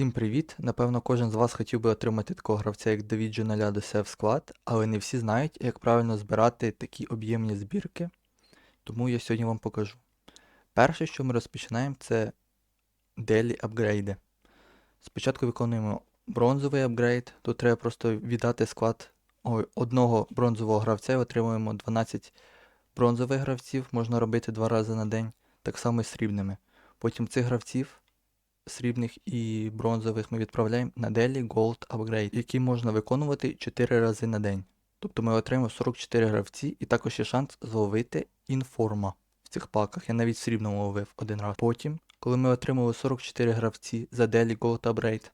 Всім привіт! Напевно, кожен з вас хотів би отримати такого гравця, як Давід Джуналя до себе в склад, але не всі знають, як правильно збирати такі об'ємні збірки, тому я сьогодні вам покажу. Перше, що ми розпочинаємо, це делі апгрейди. Спочатку виконуємо бронзовий апгрейд, тут треба просто віддати склад одного бронзового гравця і отримуємо 12 бронзових гравців, можна робити два рази на день, так само і срібними. Потім цих гравців срібних і бронзових ми відправляємо на Daily Gold Upgrade, який можна виконувати 4 рази на день. Тобто ми отримаємо 44 гравці і також є шанс зловити інформа в цих паках. Я навіть в срібному ловив один раз. Потім, коли ми отримали 44 гравці за Daily Gold Upgrade,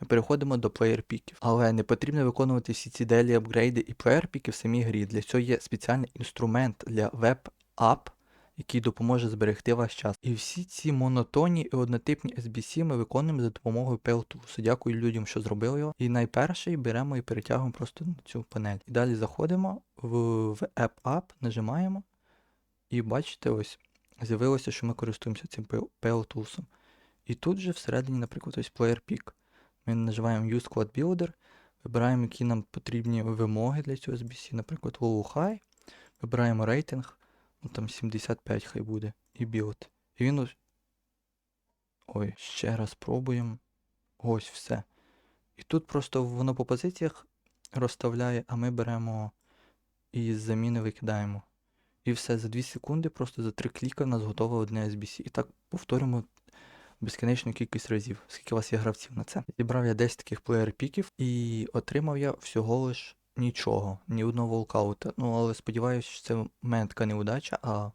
ми переходимо до плеєр піків. Але не потрібно виконувати всі ці делі апгрейди і плеєр піки в самій грі. Для цього є спеціальний інструмент для веб-ап, який допоможе зберегти ваш час. І всі ці монотонні і однотипні SBC ми виконуємо за допомогою PLTools. Дякую людям, що зробили його. І найперший беремо і перетягуємо просто на цю панель. І далі заходимо в, в App App, нажимаємо. І бачите, ось з'явилося, що ми користуємося цим PLTools. І тут же всередині, наприклад, ось Player Pick. Ми нажимаємо Use Squad Builder, вибираємо, які нам потрібні вимоги для цього SBC, наприклад, Low High. Вибираємо рейтинг, ну там 75 хай буде, і build. І він ось. Ой, ще раз пробуємо. Ось все. І тут просто воно по позиціях розставляє, а ми беремо і з заміни викидаємо. І все, за 2 секунди, просто за 3 кліка в нас готове одне SBC. І так повторюємо безкінечну кількість разів, скільки у вас є гравців на це. Зібрав я 10 таких плеєр-піків і отримав я всього лиш нічого, ні одного волкаута. Ну, але сподіваюся, що це мене неудача, а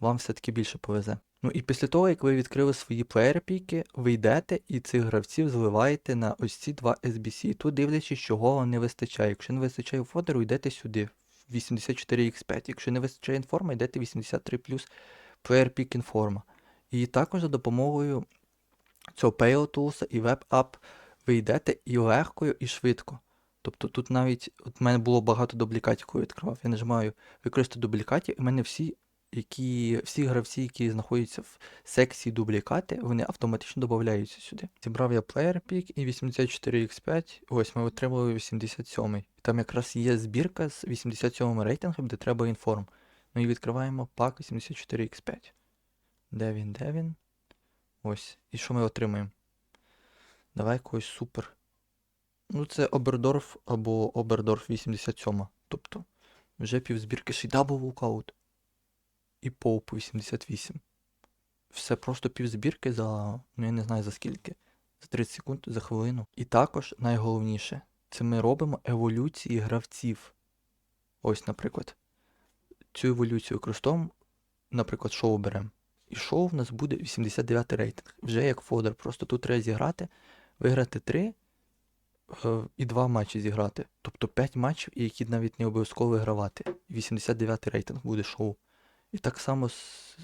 вам все-таки більше повезе. Ну і після того, як ви відкрили свої плеєр-піки, ви йдете і цих гравців зливаєте на ось ці два SBC. Тут дивлячись, чого не вистачає. Якщо не вистачає фодеру, йдете сюди, в 84x5. Якщо не вистачає інформа, йдете 83 плюс плеєр-пік інформа. І також за допомогою цього Pale Tools і Web App ви йдете і легкою, і швидко. Тобто тут навіть от в мене було багато дублікатів, коли відкривав. Я нажимаю використати дублікатів, і в мене всі, які, всі гравці, які знаходяться в секції дублікати, вони автоматично додаються сюди. Зібрав я Player Pick і 84x5. Ось ми отримали 87-й. Там якраз є збірка з 87 рейтингом, де треба інформ. Ну і відкриваємо пак 84x5. Де він, де він? Ось. І що ми отримаємо? Давай якогось супер. Ну, це Обердорф або Обердорф 87. Тобто, вже півзбірки дабл вулкаут. І Поуп 88. Все просто півзбірки за, ну я не знаю за скільки. За 30 секунд, за хвилину. І також найголовніше, це ми робимо еволюції гравців. Ось, наприклад, цю еволюцію використовуємо, наприклад, шоу беремо. І шоу в нас буде 89 рейтинг. Вже як фодер. Просто тут треба зіграти, виграти 3 е, і 2 матчі зіграти. Тобто 5 матчів, які навіть не обов'язково вигравати. 89-й рейтинг буде шоу. І так само з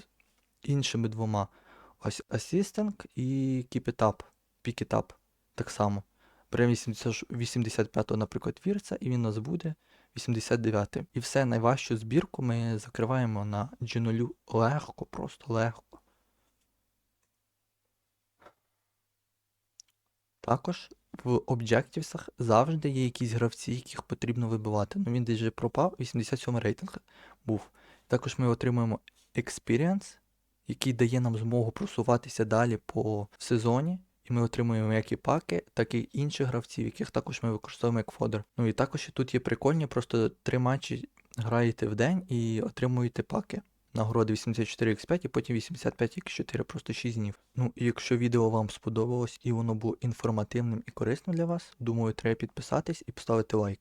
іншими двома. Ось Assistant і It Up. Так само. Беремо 85-го, наприклад, вірця, і він у нас буде 89. І все найважчу збірку ми закриваємо на G0 легко, просто легко. Також в Objectives завжди є якісь гравці, яких потрібно вибивати. Ну він десь вже пропав, 87 рейтинг був. Також ми отримуємо Experience, який дає нам змогу просуватися далі по сезоні. І ми отримуємо як і паки, так і інших гравців, яких також ми використовуємо як фодер. Ну і також тут є прикольні, просто три матчі граєте в день і отримуєте паки. Нагороди 84x5 і потім 85x4, просто 6 днів. Ну і якщо відео вам сподобалось і воно було інформативним і корисним для вас, думаю, треба підписатись і поставити лайк.